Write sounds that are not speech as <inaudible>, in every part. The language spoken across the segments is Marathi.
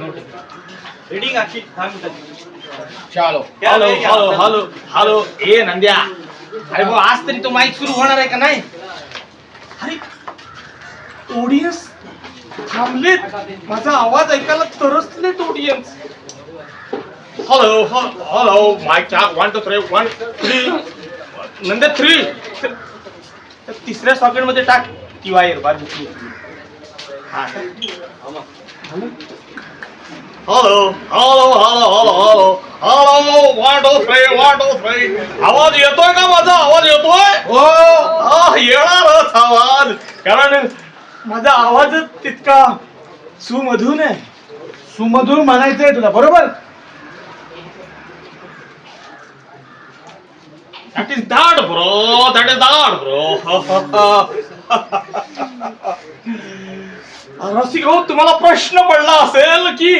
रेडिंग अशी दहा मिनिटाची चालो. हॅलो हॅलो हॅलो हॅलो ए नंद्या. अरे भाऊ आज तरी तो माईक सुरू होणार आहे का नाही? अरे ऑडियन्स थांबलेत. माझा आवाज ऐकायला तरसलेत audience hello hello mike check one two three one three Nandya three तिसऱ्या सॉकेटमध्ये टाक. ती वायर बार बुकली हा hello hello hello hello hello hello one two three one two three आवाज येतोय का माझा आवाज येतोय हो येणारच आवाज कारण माझा आवाजच तितका सुमधून आहे सुमधूर म्हणायचंय तुला बरोबर that is that bro that is that bro रसिक हो तुम्हाला प्रश्न पडला असेल की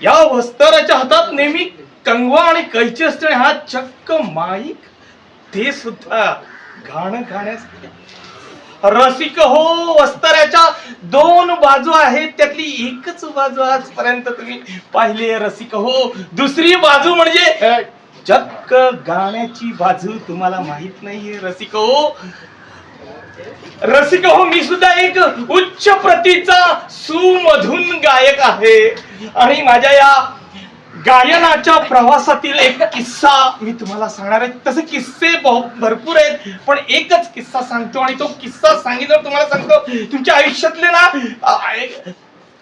या वस्ताराच्या हातात नेहमी कंगवा आणि कैची असते आणि हा चक्क माईक ते सुद्धा गाणं गाण्यासाठी रसिक हो वस्ताऱ्याच्या दोन बाजू आहेत त्यातली एकच बाजू आजपर्यंत तुम्ही पाहिली रसिक हो. दुसरी बाजू म्हणजे चक्क गाण्याची बाजू तुम्हाला माहीत नाहीये रसिक हो. रसिक हो मी सुद्धा एक उच्च प्रतीचा सुमधून गायक आहे. आणि माझ्या या गायनाच्या प्रवासातील एक किस्सा मी तुम्हाला सांगणार आहे. तसे किस्से भरपूर आहेत पण एकच किस्सा सांगतो आणि तो किस्सा सांगितल्यावर तुम्हाला सांगतो तुमच्या आयुष्यातले ना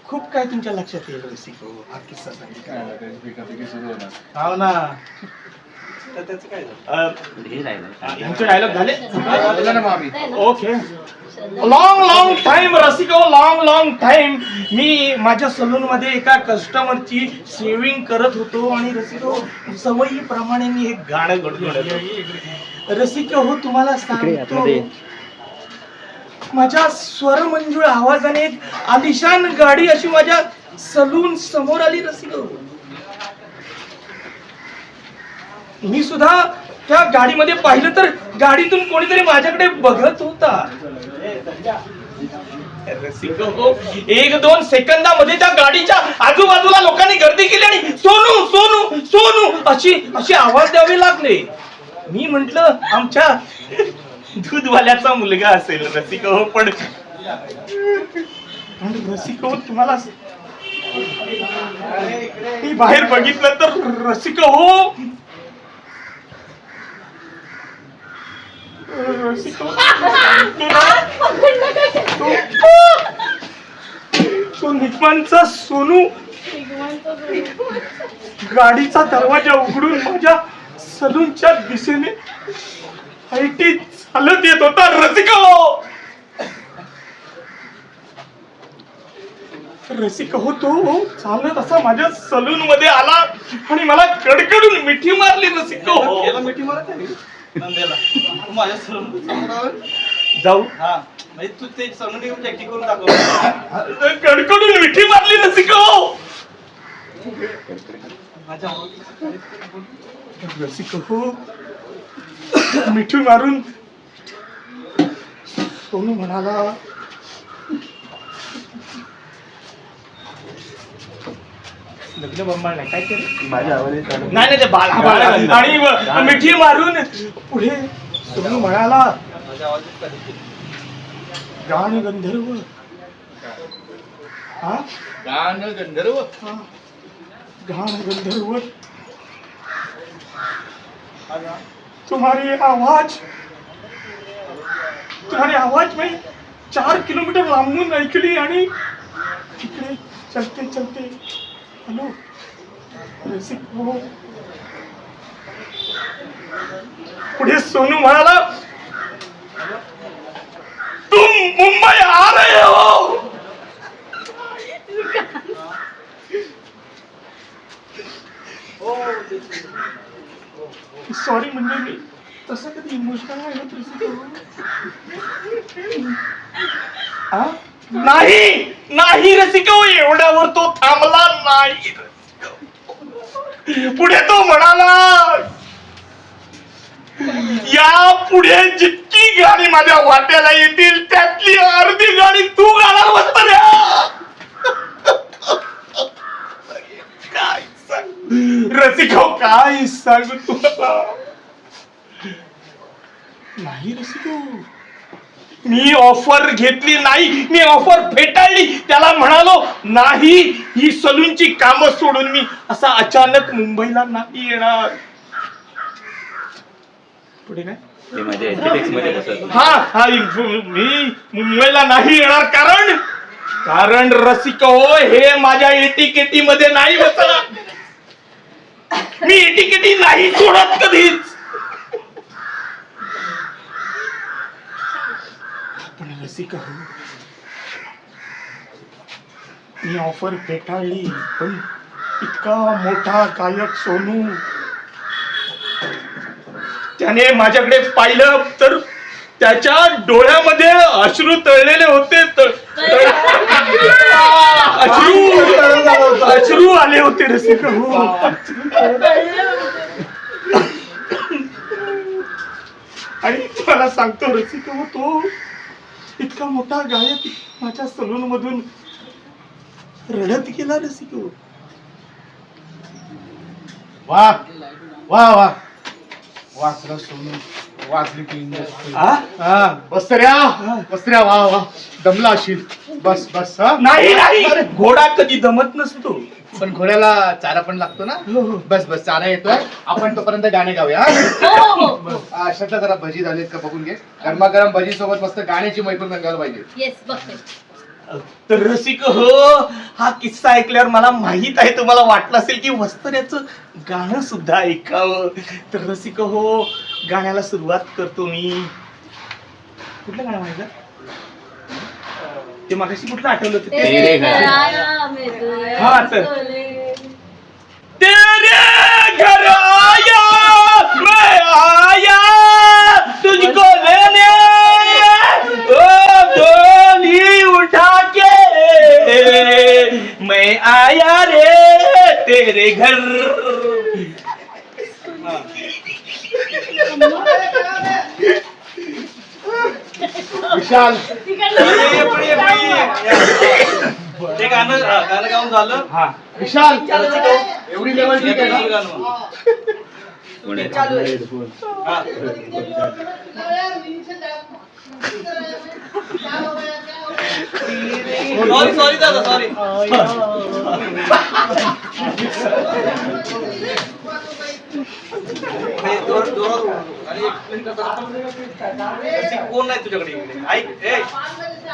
खूप काय तुमच्या लक्षात येईल रसिक हो हा किस्सा सांगितला. हो ना. तर त्याचं काय झालं? अ, यांचे डायलॉग झाले? झालं ना मामी. ओके. लॉंग लॉंग टाइम रसिको लॉंग लॉंग टाइम मी माझ्या सलून मध्ये एका कस्टमरची सेविंग करत होतो आणि रसिको सवयीप्रमाणे मी एक गाणं गडगडत रसिक हो तुम्हाला सांगतो. माझ्या स्वरमंजूळ आवाजाने एक आलिशान गाडी अशी माझ्या सलून समोर आली रसिक. मी सुद्धा त्या गाडीमध्ये पाहिलं तर गाडीतून कोणीतरी माझ्याकडे बघत होता. रसिक हो, एक दोन सेकंदामध्ये त्या गाडीच्या आजूबाजूला लोकांनी गर्दी केली आणि सोनू सोनू सोनू अशी अशी आवाज द्यावे लागले. मी म्हंटल आमच्या दूधवाल्याचा मुलगा असेल रसिक हो पण पण रसिक हो तुम्हाला मी बाहेर बघितलं तर रसिक हो रसिक हो <laughs> तो. निकमानचा सोनू. गाडीचा दरवाजा उघडून माझ्या सलूनच्या दिशेने हायटी चालत येत होता रसिका रसिक हो तो चालत असा माझ्या सलून मध्ये आला आणि मला कडकडून मिठी मारली रसिक. हो याला मिठी मारत आहे? तू माझ्यासमोर समोर? जाऊ. हा म्हणजे तू ते समोर येऊन ऍक्टिंग करून दाखव. कडकडून मिठी मारली रसिक हो. माझ्या रसिक हो. मिठी मारून सोनू म्हणाला लग्न बंबाळ नाही काय माझ्या आवडीत नाही नाही ते बाल बाल- आणि व- मिठी मारून पुढे सोनू म्हणाला गाण गंधर्व. हा? गाण गंधर्व. हा. गाण गंधर्व. तुम्हारी आवाज तुम्हारी आवाज मी चार किलोमीटर लांबून ऐकली आणि तिकडे चलते चलते. हॅलो पुढे सोनू म्हणाला तुम मुंबई आ रहे हो सॉरी म्हणजे मी तसं कधी इमोशनल नाही. हा? नाही नाही रसिका एवढ्यावर तो पुढे तो म्हणाला या पुढे जितकी गाणी माझ्या वाट्याला येतील त्यातली अर्धी गाणी तू गाणार रसिका काय सांग? तुला नाही रसिका मी ऑफर घेतली नाही मी ऑफर फेटाळली. त्याला म्हणालो नाही ही सलूनची कामं सोडून मी असा अचानक मुंबईला नाही येणार. पुढे काय? ते माझ्या एथलेटिक्समध्ये कसं हा हा मी मुंबईला नाही येणार कारण कारण रसिक हो हे माझ्या एटीकेटी मध्ये नाही बसणार. मी एटीकेटी नाही सोडत कधीच. आपण रसिक हो मी ऑफर फेटाळली पण इतका मोठा गायक सोनू. त्याने माझ्याकडे पाहिलं तर त्याच्या डोळ्यामध्ये अश्रू तळलेले होते. तळ- अश्रू अश्रू आले होते रसिक. हो. आणि मला सांगतो रसिक तो इतका मोठा गायक माझ्या सलून मधून रडत गेला रसिक हो वा वा वा वाचलं सोनू इंडस्ट्री आ? हा? बसऱ्या बसऱ्या वा वा दमला असेल बस बस हा. नाही नाही. घोडा कधी दमत नसतो. पण घोड्याला चारा पण लागतो ना? हो, हो. बस बस चारा येतोय. आपण तोपर्यंत गाणे गाऊया हो. हो हो. हा? जरा भजी झालीत का बघून घे. गरमागरम भजी सोबत मस्त गाण्याची मैफल रंगायला पाहिजे. येस बघते. तर रसिक हो हा किस्सा ऐकल्यावर मला माहीत आहे तुम्हाला वाटलं असेल की वस्तऱ्याचं गाणं सुद्धा ऐकावं. तर रसिक हो गाण्याला सुरुवात करतो मी. कुठलं गाणं माहिती ते मागाशी कुठलं आठवलं होतं? ते तेरे घर. घराया में तुझे हाँ. तेरे घर आया मैं आया तुझको लेने ओ डोली उठा के। मैं आया रे तेरे घर। विशाल. ते गाणं गाणं गाऊन झालं. हा. विशाल. एवढी लेवल ठीक आहे ना? सॉरी सॉरी दादा सॉरी <laughs> <laughs> कोण नाही तुझ्याकडे इकडे ऐक ए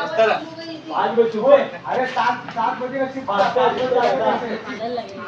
चला. आपल्याला लागेल.